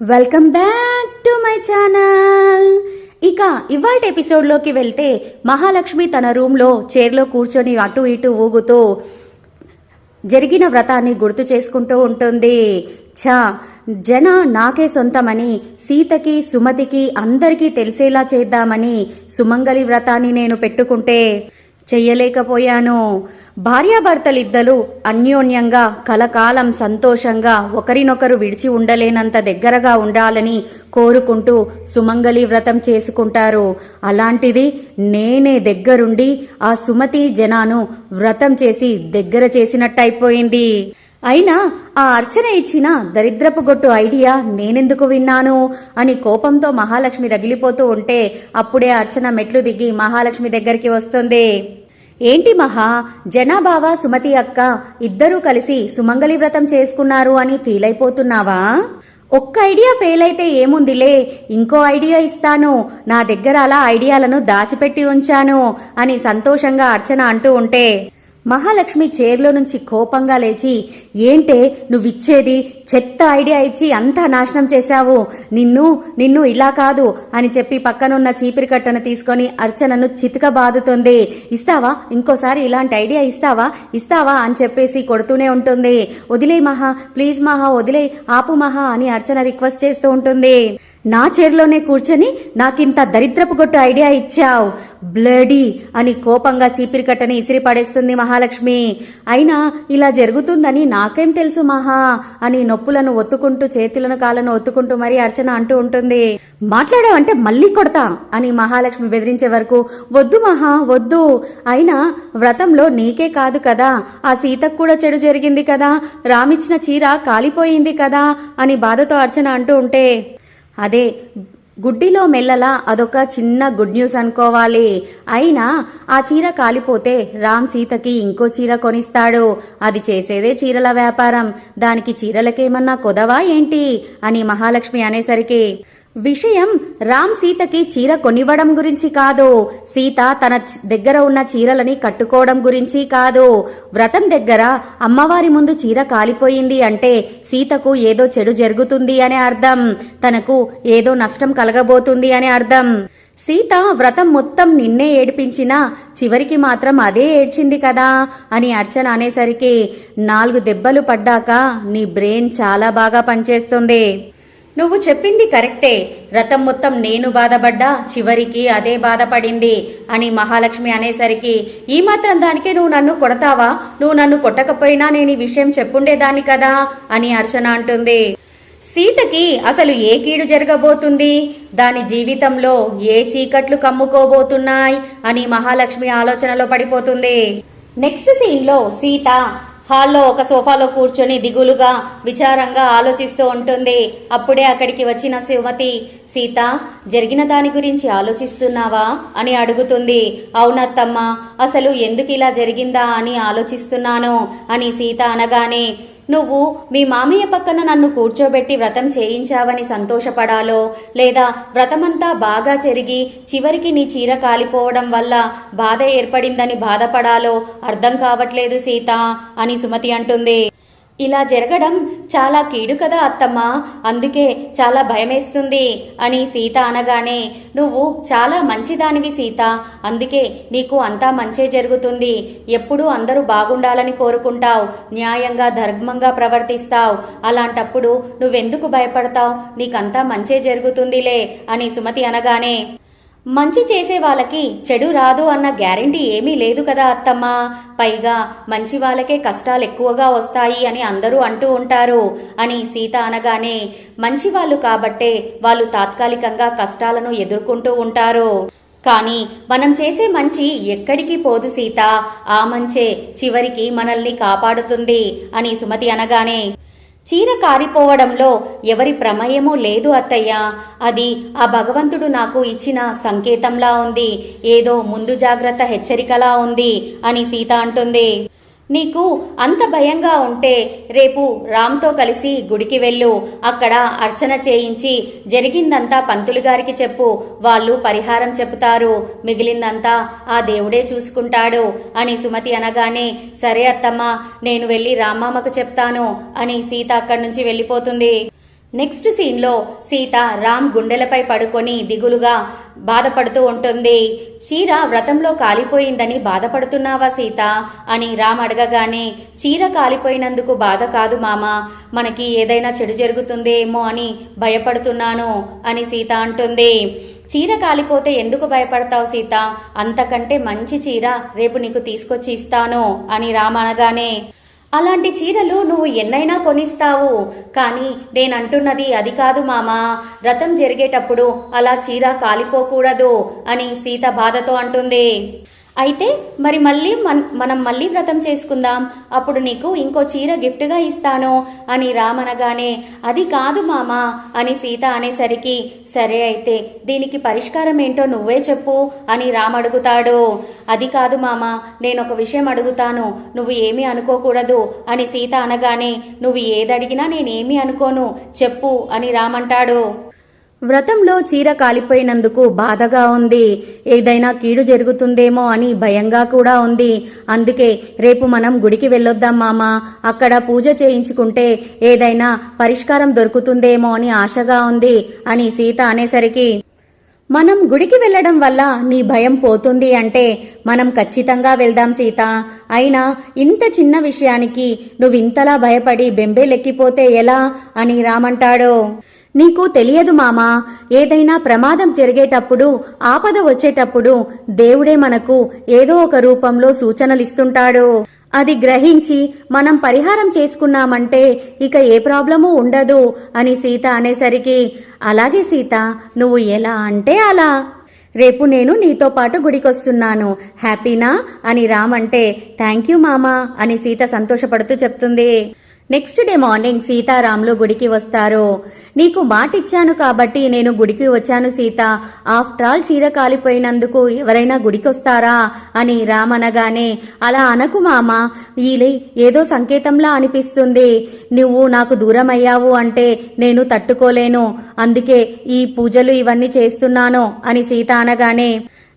Welcome back to my channel ఇక ఇవాళ ఎపిసోడ్లోకి వెళ్తే మహాలక్ష్మి తన రూమ్లో చైర్లో కూర్చొని అటు ఇటు ఊగుతూ జరిగిన వ్రతాన్ని గుర్తు చేసుకుంటూ ఉంటుంది. ఛా జన నాకే సొంతమని సీతకి సుమతికి అందరికీ తెలిసేలా చేద్దామని సుమంగలి వ్రతాన్ని నేను పెట్టుకుంటే చెయ్యలేకపోయాను. భార్యాభర్తలిద్దరూ అన్యోన్యంగా కలకాలం సంతోషంగా ఒకరినొకరు విడిచి ఉండలేనంత దగ్గరగా ఉండాలని కోరుకుంటూ సుమంగలి వ్రతం చేసుకుంటారు. అలాంటిది నేనే దగ్గరుండి ఆ సుమతి జనాను వ్రతం చేసి దగ్గర చేసినట్టయిపోయింది. అయినా ఆ అర్చన ఇచ్చిన దరిద్రపు గొట్టు ఐడియా నేనెందుకు విన్నాను? అని కోపంతో మహాలక్ష్మి రగిలిపోతూ ఉంటే అప్పుడే అర్చన మెట్లు దిగి మహాలక్ష్మి దగ్గరికి వస్తుంది. ఏంటి మహా? జనాబావ సుమతి అక్క ఇద్దరూ కలిసి సుమంగలి వ్రతం చేసుకున్నారు అని ఫీల్ అయిపోతున్నావా ఒక్క ఐడియా ఫెయిల్ అయితే ఏముందిలే ఇంకో ఐడియా ఇస్తాను. నా దగ్గర అలా ఐడియాలను దాచిపెట్టి ఉంచాను అని సంతోషంగా అర్చన అంటూ ఉంటే మహాలక్ష్మి చైర్లో నుంచి కోపంగా లేచి ఏంటే నువ్విచ్చేది? చెత్త ఐడియా ఇచ్చి అంతా నాశనం చేశావు. నిన్ను నిన్ను ఇలా కాదు అని చెప్పి పక్కనున్న చీపిరి కట్టను తీసుకొని అర్చనను చితక బాదుతుంది ఇస్తావా? ఇంకోసారి ఇలాంటి ఐడియా ఇస్తావా? ఇస్తావా? అని చెప్పేసి కొడుతూనే ఉంటుంది. వదిలే మహా ప్లీజ్ మహా వదిలే ఆపు మహా అని అర్చన రిక్వెస్ట్ చేస్తూ ఉంటుంది. నా చైర్లోనే కూర్చొని నాకింత దరిద్రపు గొట్టు ఐడియా ఇచ్చావు. బ్లడీ అని కోపంగా చీపిరి కట్టని ఇసిరి పడేస్తుంది మహాలక్ష్మి. అయినా ఇలా జరుగుతుందని నాకేం తెలుసు మహా అని నొప్పులను ఒత్తుకుంటూ చేతులను కాళ్ళను ఒత్తుకుంటూ మరీ అర్చన అంటూ ఉంటుంది. మాట్లాడావంటే మళ్ళీ కొడతా అని మహాలక్ష్మి బెదిరించే వరకు వద్దు మహా వద్దు. అయినా వ్రతంలో నీకే కాదు కదా. ఆ సీతకు కూడా చెడు జరిగింది కదా. రామిచ్చిన చీర కాలిపోయింది కదా అని బాధతో అర్చన అంటూ ఉంటే అదే గుడ్డిలో మెల్లలా అదొక చిన్న గుడ్ న్యూస్ అనుకోవాలి. అయినా ఆ చీర కాలిపోతే రామ్ సీతకి ఇంకో చీర కొనిస్తాడు. అది చేసేదే చీరల వ్యాపారం. దానికి చీరలకేమన్నా కొదవా ఏంటి? అని మహాలక్ష్మి అనేసరికి విషయం రామ్ సీతకి చీర కొనివ్వడం గురించి కాదు. సీత తన దగ్గర ఉన్న చీరలని కట్టుకోవడం గురించి కాదు. వ్రతం దగ్గర అమ్మవారి ముందు చీర కాలిపోయింది అంటే సీతకు ఏదో చెడు జరుగుతుంది అనే అర్థం. తనకు ఏదో నష్టం కలగబోతుంది అనే అర్థం. సీత వ్రతం మొత్తం నిన్నే ఏడిపించినా చివరికి మాత్రం అదే ఏడ్చింది కదా అని అర్చన అనేసరికి నాలుగు దెబ్బలు పడ్డాక నీ బ్రెయిన్ చాలా బాగా పనిచేస్తుంది. నువ్వు చెప్పింది కరెక్టే. రథం మొత్తం నేను బాధపడ్డా చివరికి అదే బాధపడింది అని మహాలక్ష్మి అనేసరికి ఈ మాత్రం దానికే నువ్వు నన్ను కొడతావా? నువ్వు నన్ను కొట్టకపోయినా నేను ఈ విషయం చెప్పుండేదాన్ని కదా అని అర్చన అంటుంది. సీతకి అసలు ఏ కీడు జరగబోతుంది? దాని జీవితంలో ఏ చీకట్లు కమ్ముకోబోతున్నాయి అని మహాలక్ష్మి ఆలోచనలో పడిపోతుంది. నెక్స్ట్ సీన్లో సీత హాల్లో ఒక సోఫాలో కూర్చొని దిగులుగా విచారంగా ఆలోచిస్తూ ఉంటుంది. అప్పుడే అక్కడికి వచ్చిన సుమతి సీత జరిగిన దాని గురించి ఆలోచిస్తున్నావా? అని అడుగుతుంది. అవునత్తమ్మ అసలు ఎందుకు ఇలా జరిగిందా అని ఆలోచిస్తున్నాను అని సీత అనగానే నువ్వు మీ మామయ్య పక్కన నన్ను కూర్చోబెట్టి వ్రతం చేయించావని సంతోషపడాలో? లేదా వ్రతమంతా బాగా జరిగి చివరికి నీ చీర కాలిపోవడం వల్ల బాధ ఏర్పడిందని బాధపడాలో? అర్థం కావట్లేదు సీత అని సుమతి అంటుంది. ఇలా జరగడం చాలా కీడు కదా అత్తమ్మ. అందుకే చాలా భయమేస్తుంది అని సీత అనగానే నువ్వు చాలా మంచిదానివి సీత. అందుకే నీకు అంతా మంచే జరుగుతుంది. ఎప్పుడూ అందరూ బాగుండాలని కోరుకుంటావు. న్యాయంగా ధర్మంగా ప్రవర్తిస్తావు. అలాంటప్పుడు నువ్వెందుకు భయపడతావు? నీకంతా మంచే జరుగుతుందిలే అని సుమతి అనగానే మంచి చేసే వాళ్ళకి చెడు రాదు అన్న గ్యారెంటీ ఏమీ లేదు కదా అత్తమ్మ. పైగా మంచి వాళ్ళకే కష్టాలు ఎక్కువగా వస్తాయి అని అందరూ అంటూ ఉంటారు. అని సీత అనగానే మంచి వాళ్ళు కాబట్టే వాళ్ళు తాత్కాలికంగా కష్టాలను ఎదుర్కొంటూ ఉంటారు. కానీ మనం చేసే మంచి ఎక్కడికి పోదు సీత. ఆ మంచే చివరికి మనల్ని కాపాడుతుంది అని సుమతి అనగానే చీర కారిపోవడంలో ఎవరి ప్రమేయమూ లేదు అత్తయ్య. అది ఆ భగవంతుడు నాకు ఇచ్చిన సంకేతంలా ఉంది. ఏదో ముందు జాగ్రత్త హెచ్చరికలా ఉంది అని సీత అంటుంది. నీకు అంత భయంగా ఉంటే రేపు రామ్తో కలిసి గుడికి వెళ్ళు. అక్కడ అర్చన చేయించి జరిగిందంతా పంతులు గారికి చెప్పు. వాళ్ళు పరిహారం చెబుతారు మిగిలిందంతా ఆ దేవుడే చూసుకుంటాడు అని సుమతి అనగానే సరే అత్తమ్మ నేను వెళ్ళి రామ్మమ్మకు చెప్తాను అని సీత అక్కడి నుంచి వెళ్ళిపోతుంది. నెక్స్ట్ సీన్లో సీత రామ్ గుండెలపై పడుకొని దిగులుగా బాధపడుతూ ఉంటుంది. చీర వ్రతంలో కాలిపోయిందని బాధపడుతున్నావా సీత? అని రామ్ అడగగానే చీర కాలిపోయినందుకు బాధ కాదు మామ మనకి ఏదైనా చెడు జరుగుతుందేమో అని భయపడుతున్నాను అని సీత అంటుంది. చీర కాలిపోతే ఎందుకు భయపడతావు సీత? అంతకంటే మంచి చీర రేపు నీకు తీసుకొచ్చి ఇస్తాను అని రామ్ అనగానే అలాంటి చీరలు నువ్వు ఎన్నైనా కొనిస్తావు. కానీ నేనంటున్నది అది కాదు మామా. రథం జరిగేటప్పుడు అలా చీర కాలిపోకూడదు అని సీత బాధతో అంటుంది. అయితే మరి మళ్ళీ మన్ మనం మళ్ళీ వ్రతం చేసుకుందాం. అప్పుడు నీకు ఇంకో చీర గిఫ్ట్గా ఇస్తాను అని రామనగానే అది కాదు మామా అని సీత అనేసరికి సరే అయితే దీనికి పరిష్కారం ఏంటో నువ్వే చెప్పు అని రామ్ అడుగుతాడు. అది కాదు మామా నేను ఒక విషయం అడుగుతాను. నువ్వు ఏమీ అనుకోకూడదు అని సీత అనగానే నువ్వు ఏదడిగినా నేనేమీ అనుకోను చెప్పు అని రామంటాడు. వ్రతంలో చీర కాలిపోయినందుకు బాధగా ఉంది. ఏదైనా కీడు జరుగుతుందేమో అని భయంగా కూడా ఉంది. అందుకే రేపు మనం గుడికి వెళ్ళొద్దాం మామ. అక్కడ పూజ చేయించుకుంటే ఏదైనా పరిష్కారం దొరుకుతుందేమో అని ఆశగా ఉంది అని సీత అనేసరికి మనం గుడికి వెళ్ళడం వల్ల నీ భయం పోతుంది అంటే మనం ఖచ్చితంగా వెళ్దాం సీత. అయినా ఇంత చిన్న విషయానికి నువ్వు ఇంతలా భయపడి బెంబేలెక్కిపోతే ఎలా? అని రామంటాడు. నీకు తెలియదు మామా ఏదైనా ప్రమాదం జరిగేటప్పుడు ఆపద వచ్చేటప్పుడు దేవుడే మనకు ఏదో ఒక రూపంలో సూచనలిస్తుంటాడు. అది గ్రహించి మనం పరిహారం చేసుకున్నామంటే ఇక ఏ ప్రాబ్లము ఉండదు అని సీత అనేసరికి అలాగే సీత నువ్వు ఎలా అంటే అలా. రేపు నేను నీతో పాటు గుడికొస్తున్నాను హ్యాపీనా? అని రామంటే థ్యాంక్ యూ మామా అని సీత సంతోషపడుతూ చెప్తుంది. నెక్స్ట్ డే మార్నింగ్ సీతారాములు గుడికి వస్తారు. నీకు మాటిచ్చాను కాబట్టి నేను గుడికి వచ్చాను సీత. ఆఫ్టర్ ఆల్ చీర కాలిపోయినందుకు ఎవరైనా గుడికొస్తారా? అని రామనగానే అలా అనకు మామ. వీలే ఏదో సంకేతంలా అనిపిస్తుంది. నువ్వు నాకు దూరం అయ్యావు అంటే నేను తట్టుకోలేను. అందుకే ఈ పూజలు ఇవన్నీ చేస్తున్నాను అని సీత అనగానే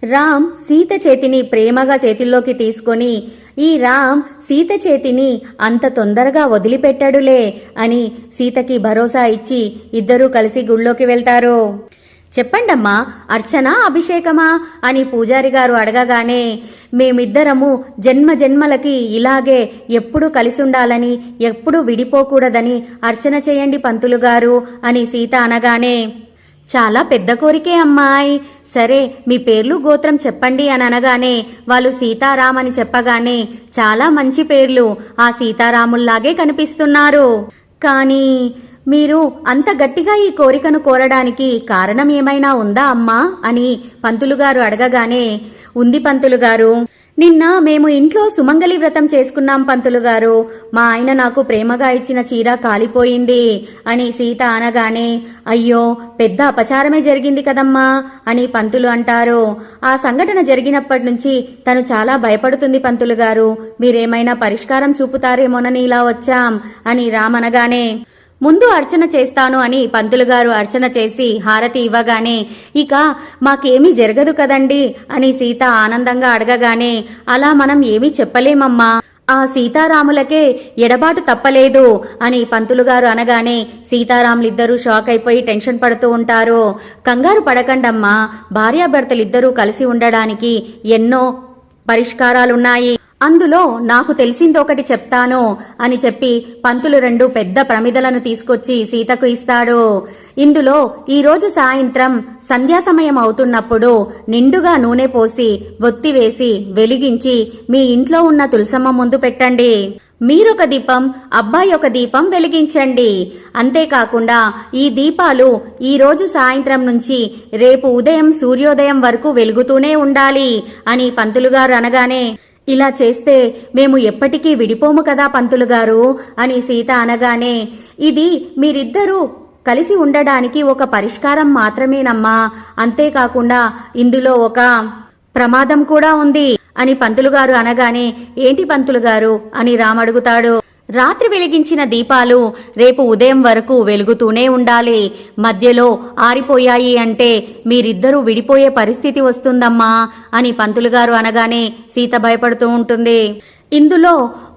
రామ్ సీత చేతిని ప్రేమగా చేతిల్లోకి తీసుకొని ఈ రామ్ సీత చేతిని అంత తొందరగా వదిలిపెట్టాడులే అని సీతకి భరోసా ఇచ్చి ఇద్దరూ కలిసి గుళ్ళోకి వెళ్తారు. చెప్పండమ్మా అర్చన అభిషేకమా? అని పూజారి గారు అడగగానే మేమిద్దరము జన్మ జన్మలకి ఇలాగే ఎప్పుడు కలిసుండాలని ఎప్పుడు విడిపోకూడదని అర్చన చేయండి పంతులు గారు అని సీత అనగానే చాలా పెద్ద కోరికే అమ్మాయి. సరే మీ పేర్లు గోత్రం చెప్పండి అని అనగానే వాళ్ళు సీతారాం అని చెప్పగానే చాలా మంచి పేర్లు ఆ సీతారాముల్లాగే కనిపిస్తున్నారు. కానీ మీరు అంత గట్టిగా ఈ కోరికను కోరడానికి కారణం ఏమైనా ఉందా అమ్మా? అని పంతులుగారు అడగగానే ఉంది పంతులుగారు నిన్న మేము ఇంట్లో సుమంగలి వ్రతం చేసుకున్నాం పంతులు గారు. మా ఆయన నాకు ప్రేమగా ఇచ్చిన చీర కాలిపోయింది అని సీత అనగానే అయ్యో పెద్ద అపచారమే జరిగింది కదమ్మా అని పంతులు అంటారు. ఆ సంఘటన జరిగినప్పటి నుంచి తను చాలా భయపడుతుంది పంతులు గారు. మీరేమైనా పరిష్కారం చూపుతారేమోనని ఇలా వచ్చాం అని రామనగానే ముందు అర్చన చేస్తాను అని పంతులు గారు అర్చన చేసి హారతి ఇవ్వగానే ఇక మాకేమీ జరగదు కదండి అని సీత ఆనందంగా అడగగానే అలా మనం ఏమీ చెప్పలేమమ్మా. ఆ సీతారాములకే ఎడబాటు తప్పలేదు అని పంతులుగారు అనగానే సీతారాములిద్దరూ షాక్ అయిపోయి టెన్షన్ పడుతూ ఉంటారు. కంగారు పడకండమ్మా. భార్యాభర్తలిద్దరూ కలిసి ఉండడానికి ఎన్నో పరిష్కారాలున్నాయి. అందులో నాకు తెలిసిందొకటి చెప్తాను అని చెప్పి పంతులు రెండు పెద్ద ప్రమిదలను తీసుకొచ్చి సీతకు ఇస్తాడు. ఇందులో ఈరోజు సాయంత్రం సంధ్యా సమయం అవుతున్నప్పుడు నిండుగా నూనె పోసి ఒత్తివేసి వెలిగించి మీ ఇంట్లో ఉన్న తులసమ్మ ముందు పెట్టండి. మీరొక దీపం అబ్బాయి ఒక దీపం వెలిగించండి. అంతేకాకుండా ఈ దీపాలు ఈ రోజు సాయంత్రం నుంచి రేపు ఉదయం సూర్యోదయం వరకు వెలుగుతూనే ఉండాలి అని పంతులుగారు అనగానే ఇలా చేస్తే మేము ఎప్పటికీ విడిపోము కదా పంతులు గారు అని సీత అనగానే ఇది మీరిద్దరూ కలిసి ఉండడానికి ఒక పరిష్కారం మాత్రమేనమ్మా. అంతేకాకుండా ఇందులో ఒక ప్రమాదం కూడా ఉంది అని పంతులుగారు అనగానే ఏంటి పంతులుగారు అని రామడుగుతాడు రాత్రి వెలిగించిన దీపాలు రేపు ఉదయం వరకు వెలుగుతూనే ఉండాలి. మధ్యలో ఆరిపోయాయి అంటే మీరిద్దరూ విడిపోయే పరిస్థితి వస్తుందమ్మా అని పంతులు గారు అనగానే సీత భయపడుతూ ఉంటుంది. ఇందులో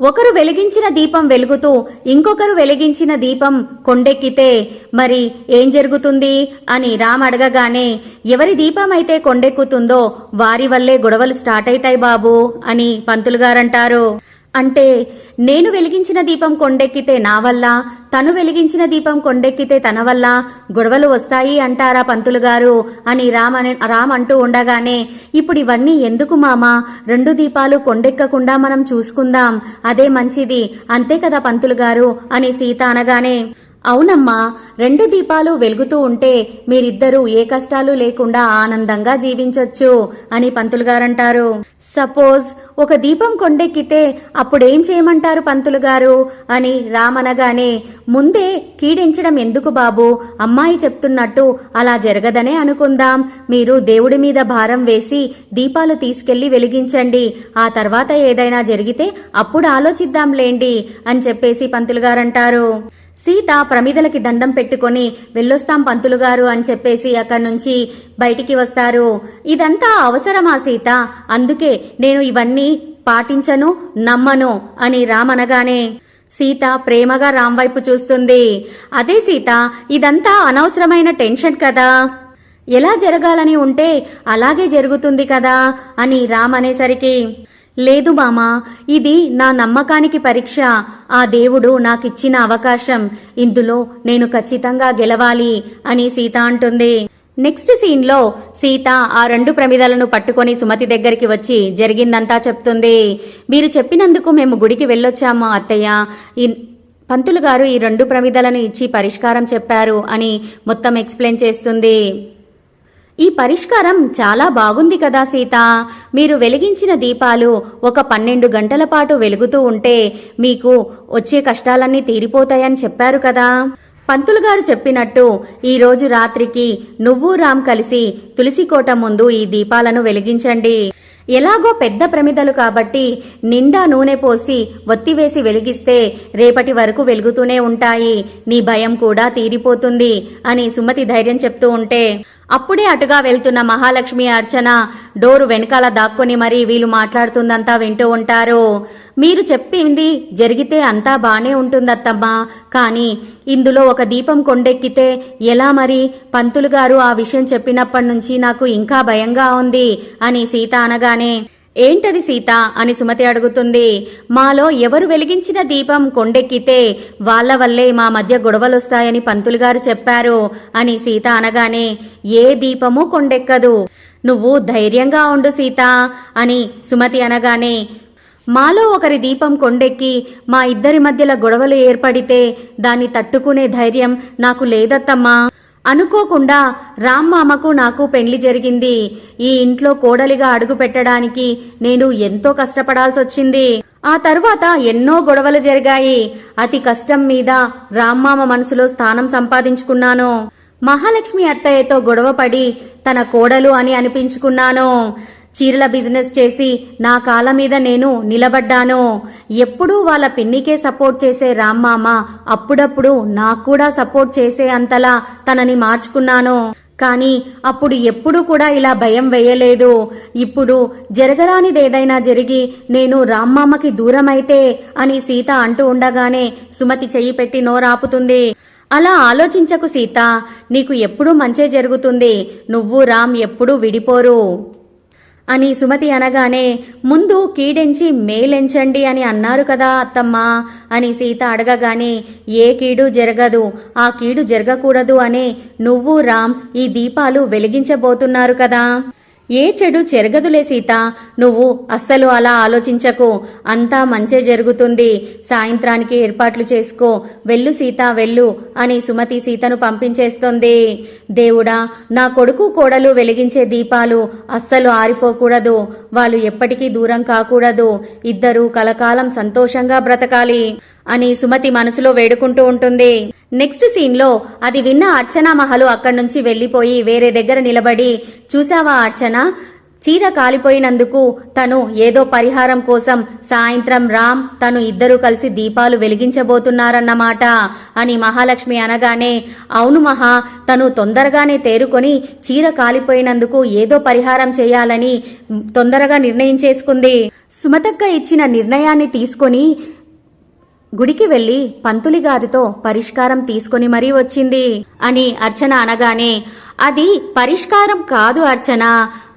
ఒకరు వెలిగించిన దీపం వెలుగుతూ ఇంకొకరు వెలిగించిన దీపం కొండెక్కితే మరి ఏం జరుగుతుంది అని రామ్ అడగగానే ఎవరి దీపం అయితే కొండెక్కుతుందో వారి వల్లే గొడవలు స్టార్ట్ అవుతాయి బాబు అని పంతులు గారంటారు. అంటే నేను వెలిగించిన దీపం కొండెక్కితే నా వల్ల తను వెలిగించిన దీపం కొండెక్కితే తన వల్ల గొడవలు వస్తాయి అంటారా పంతులు గారు అని రామ్ అని రామ్ అంటూ ఉండగానే ఇప్పుడు ఇవన్నీ ఎందుకు మామా? రెండు దీపాలు కొండెక్కకుండా మనం చూసుకుందాం అదే మంచిది అంతే కదా పంతులు గారు? అని సీత అనగానే అవునమ్మా రెండు దీపాలు వెలుగుతూ ఉంటే మీరిద్దరూ ఏ కష్టాలు లేకుండా ఆనందంగా జీవించొచ్చు అని పంతులు గారంటారు. సపోజ్ ఒక దీపం కొండెక్కితే అప్పుడేం చేయమంటారు పంతులు గారు? అని రామనగానే ముందే కీడించడం ఎందుకు బాబు? అమ్మాయి చెప్తున్నట్టు అలా జరగదనే అనుకుందాం. మీరు దేవుడి మీద భారం వేసి దీపాలు తీసుకెళ్ళి వెలిగించండి. ఆ తర్వాత ఏదైనా జరిగితే అప్పుడు ఆలోచిద్దాంలేండి అని చెప్పేసి పంతులు గారంటారు. సీత ప్రమిదలకి దండం పెట్టుకొని వెళ్ళొస్తాం పంతులు గారు అని చెప్పేసి అక్కడి నుంచి బయటికి వస్తారు. ఇదంతా అవసరమా సీత? అందుకే నేను ఇవన్నీ పాటించను నమ్మను అని రామనగానే సీత ప్రేమగా రామ్ వైపు చూస్తుంది. అదే సీత ఇదంతా అనవసరమైన టెన్షన్ కదా? ఎలా జరగాలని ఉంటే అలాగే జరుగుతుంది కదా? అని రామ్ అనేసరికి లేదు మామా ఇది నా నమ్మకానికి పరీక్ష. ఆ దేవుడు నాకిచ్చిన అవకాశం. ఇందులో నేను ఖచ్చితంగా గెలవాలి అని సీత అంటుంది. నెక్స్ట్ సీన్లో సీత ఆ రెండు ప్రమిదలను పట్టుకొని సుమతి దగ్గరికి వచ్చి జరిగిందంతా చెప్తుంది. మీరు చెప్పినందుకు మేము గుడికి వెళ్ళొచ్చాము అత్తయ్య. పంతులు గారు ఈ రెండు ప్రమిదలను ఇచ్చి పరిష్కారం చెప్పారు అని మొత్తం ఎక్స్ప్లెయిన్ చేస్తుంది. ఈ పరిష్కారం చాలా బాగుంది కదా సీత. మీరు వెలిగించిన దీపాలు ఒక పన్నెండు గంటల పాటు వెలుగుతూ ఉంటే మీకు వచ్చే కష్టాలన్నీ తీరిపోతాయని చెప్పారు కదా. పంతులు గారు చెప్పినట్టు ఈరోజు రాత్రికి నువ్వు రామ్ కలిసి తులసికోట ముందు ఈ దీపాలను వెలిగించండి. ఎలాగో పెద్ద ప్రమిదలు కాబట్టి నిండా నూనె పోసి ఒత్తివేసి వెలిగిస్తే రేపటి వరకు వెలుగుతూనే ఉంటాయి. నీ భయం కూడా తీరిపోతుంది అని సుమతి ధైర్యం చెప్తూ ఉంటే అప్పుడే అటుగా వెళ్తున్న మహాలక్ష్మి అర్చన డోరు వెనకాల దాక్కుని మరీ వీళ్ళు మాట్లాడుతుందంతా వింటూ ఉంటారు. మీరు చెప్పింది జరిగితే అంతా బానే ఉంటుందత్తమ్మా. కానీ ఇందులో ఒక దీపం కొండెక్కితే ఎలా మరి? పంతులు గారు ఆ విషయం చెప్పినప్పటి నుంచి నాకు ఇంకా భయంగా ఉంది అని సీత అనగానే ఏంటది సీత? అని సుమతి అడుగుతుంది. మాలో ఎవరు వెలిగించిన దీపం కొండెక్కితే వాళ్ళ వల్లే మా మధ్య గొడవలొస్తాయని పంతులు గారు చెప్పారు అని సీత అనగానే ఏ దీపము కొండెక్కదు. నువ్వు ధైర్యంగా ఉండు సీత అని సుమతి అనగానే మాలో ఒకరి దీపం కొండెక్కి మా ఇద్దరి మధ్యల గొడవలు ఏర్పడితే దాన్ని తట్టుకునే ధైర్యం నాకు లేదత్తమ్మా. అనుకోకుండా రామ్మామకు నాకు పెళ్ళి జరిగింది. ఈ ఇంట్లో కోడలిగా అడుగు పెట్టడానికి నేను ఎంతో కష్టపడాల్సి వచ్చింది. ఆ తరువాత ఎన్నో గొడవలు జరిగాయి. అతి కష్టం మీద రామ్మామ మనసులో స్థానం సంపాదించుకున్నాను. మహాలక్ష్మి అత్తయ్యతో గొడవపడి తన కోడలు అని అనిపించుకున్నాను. చీరల బిజినెస్ చేసి నా కాళ్ళ మీద నేను నిలబడ్డాను? ఎప్పుడూ వాళ్ళ పిన్నికే సపోర్ట్ చేసే రామ్మామ అప్పుడప్పుడు నాకు కూడా సపోర్ట్ చేసే అంతలా తనని మార్చుకున్నాను? కానీ అప్పుడు ఎప్పుడు కూడా ఇలా భయం వేయలేదు. ఇప్పుడు జరగరానిదేదైనా జరిగి నేను రామ్మామకి దూరమైతే అని సీత అంటూ ఉండగానే సుమతి చెయ్యి పెట్టి నోరాపుతుంది. అలా ఆలోచించకు సీత నీకు ఎప్పుడూ మంచే జరుగుతుంది. నువ్వు రామ్ ఎప్పుడూ విడిపోరు. అని సుమతి అనగానే ముందు కీడెంచి మేలెంచండి అని అన్నారు కదా అత్తమ్మ అని సీత అడగగానే ఏ కీడు జరగదు. ఆ కీడు జరగకూడదు అనే నువ్వు రామ్ ఈ దీపాలు వెలిగించబోతున్నారు కదా. ఏ చెడు చెరగదులే సీత. నువ్వు అస్సలు అలా ఆలోచించకు. అంతా మంచే జరుగుతుంది. సాయంత్రానికి ఏర్పాట్లు చేసుకో. వెళ్ళు సీత వెళ్ళు అని సుమతి సీతను పంపించేస్తుంది. దేవుడా నా కొడుకు కోడలు వెలిగించే దీపాలు అస్సలు ఆరిపోకూడదు. వాళ్ళు ఎప్పటికీ దూరం కాకూడదు. ఇద్దరూ కలకాలం సంతోషంగా బ్రతకాలి అని సుమతి మనసులో వేడుకుంటూ ఉంటుంది. నెక్స్ట్ సీన్లో అది విన్న అర్చనా మహలు అక్కడి నుంచి వెళ్ళిపోయి వేరే దగ్గర నిలబడి చూసావా అర్చన? చీర కాలిపోయినందుకు తను ఏదో పరిహారం కోసం సాయంత్రం రామ్ తను ఇద్దరూ కలిసి దీపాలు వెలిగించబోతున్నారన్నమాట అని మహాలక్ష్మి అనగానే అవును మహా తను తొందరగానే తేరుకొని చీర కాలిపోయినందుకు ఏదో పరిహారం చేయాలని తొందరగా నిర్ణయం చేసుకుంది సుమతక్క ఇచ్చిన నిర్ణయాన్ని తీసుకొని గుడికి వెళ్ళి పంతులి గారితో పరిష్కారం తీసుకొని మరీ వచ్చింది అని అర్చన అనగానే అది పరిష్కారం కాదు అర్చన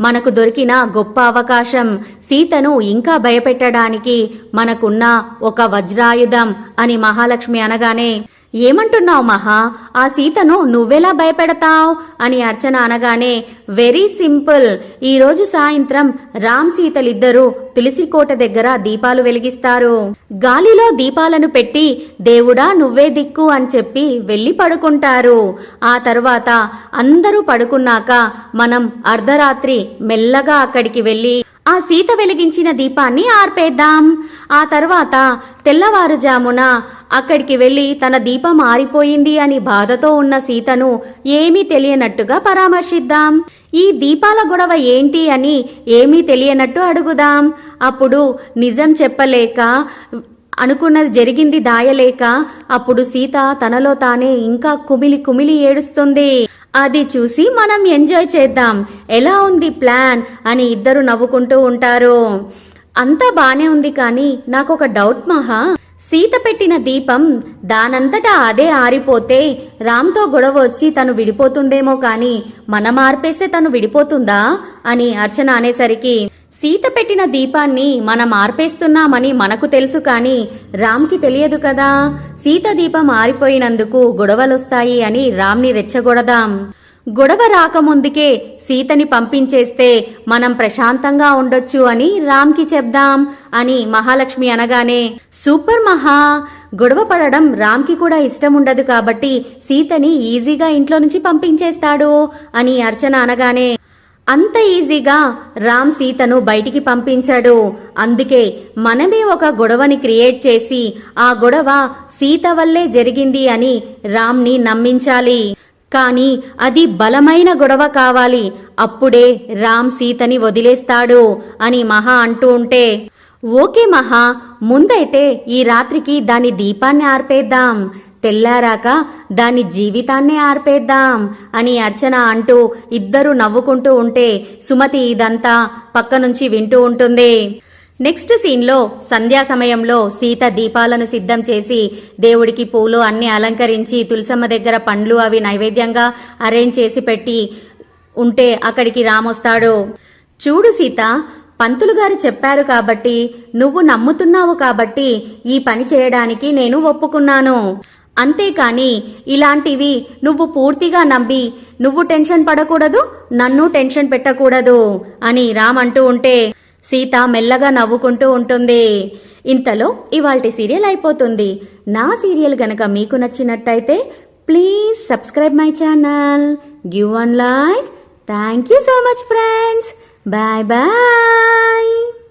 మనకు దొరికిన గొప్ప అవకాశం. సీతను ఇంకా భయపెట్టడానికి మనకున్న ఒక వజ్రాయుధం అని మహాలక్ష్మి అనగానే ఏమంటున్నావు మహా? ఆ సీతను నువ్వెలా భయపెడతావు? అని అర్చన అనగానే వెరీ సింపుల్. ఈరోజు సాయంత్రం రామ్ సీతలిద్దరూ తులసికోట దగ్గర దీపాలు వెలిగిస్తారు. గాలిలో దీపాలను పెట్టి దేవుడా నువ్వే దిక్కు అని చెప్పి వెళ్ళి పడుకుంటారు. ఆ తర్వాత అందరూ పడుకున్నాక మనం అర్ధరాత్రి మెల్లగా అక్కడికి వెళ్ళి ఆ సీత వెలిగించిన దీపాన్ని ఆర్పేద్దాం. ఆ తర్వాత తెల్లవారుజామున అక్కడికి వెళ్ళి తన దీపం ఆరిపోయింది అని బాధతో ఉన్న సీతను ఏమీ తెలియనట్టుగా పరామర్శిద్దాం. ఈ దీపాల గొడవ ఏంటి అని ఏమీ తెలియనట్టు అడుగుదాం. అప్పుడు నిజం చెప్పలేక అనుకున్నది జరిగింది దాయలేక అప్పుడు సీత తనలో తానే ఇంకా కుమిలి కుమిలి ఏడుస్తుంది. అది చూసి మనం ఎంజాయ్ చేద్దాం. ఎలా ఉంది ప్లాన్? అని ఇద్దరు నవ్వుకుంటూ ఉంటారు. అంతా బానే ఉంది కానీ నాకు ఒక డౌట్ మహా. సీత పెట్టిన దీపం దానంతటా అదే ఆరిపోతే రామ్తో గొడవ వచ్చి తను విడిపోతుందేమో కాని మనం ఆర్పేస్తే తను విడిపోతుందా అని అర్చన అనేసరికి సీత పెట్టిన దీపాన్ని మనం ఆర్పేస్తున్నామని మనకు తెలుసు కాని రామ్కి తెలియదు కదా. సీత దీపం ఆరిపోయినందుకు గొడవలొస్తాయి అని రామ్ని రెచ్చగొడదాం. గొడవ రాకముందుకే సీతని పంపించేస్తే మనం ప్రశాంతంగా ఉండొచ్చు అని రామ్కి చెప్దాం అని మహాలక్ష్మి అనగానే సూపర్ మహా. గొడవ పడడం రామ్కి కూడా ఇష్టం ఉండదు కాబట్టి సీతని ఈజీగా ఇంట్లో నుంచి పంపించేస్తాడు అని అర్చన అనగానే అంత ఈజీగా రామ్ సీతను బయటికి పంపించాడు. అందుకే మనమే ఒక గొడవని క్రియేట్ చేసి ఆ గొడవ సీత వల్లే జరిగింది అని రామ్ని నమ్మించాలి. కానీ అది బలమైన గొడవ కావాలి. అప్పుడే రామ్ సీతని వదిలేస్తాడు అని మహా అంటూ ఉంటే ఓకే మహా ముందైతే ఈ రాత్రికి దాని దీపాన్ని ఆర్పేద్దాం. తెల్లారాక దాని జీవితాన్నే ఆర్పేద్దాం అని అర్చన అంటూ ఇద్దరు నవ్వుకుంటూ ఉంటే సుమతి ఇదంతా పక్క నుంచి వింటూ ఉంటుంది. నెక్స్ట్ సీన్లో సంధ్యా సమయంలో సీత దీపాలను సిద్ధం చేసి దేవుడికి పూలు అన్ని అలంకరించి తులసమ్మ దగ్గర పండ్లు అవి నైవేద్యంగా అరేంజ్ చేసి పెట్టి ఉంటే అక్కడికి రామొస్తాడు. చూడు సీత పంతులు గారు చెప్పారు కాబట్టి నువ్వు నమ్ముతున్నావు కాబట్టి ఈ పని చేయడానికి నేను ఒప్పుకున్నాను. అంతేకాని ఇలాంటివి నువ్వు పూర్తిగా నమ్మి నువ్వు టెన్షన్ పడకూడదు నన్ను టెన్షన్ పెట్టకూడదు అని రామ్ అంటూ ఉంటే సీత మెల్లగా నవ్వుకుంటూ ఉంటుంది. ఇంతలో ఇవాల్టి సీరియల్ అయిపోతుంది. నా సీరియల్ గనక మీకు నచ్చినట్టయితే please subscribe my channel give one like. Thank you so much friends. Bye bye.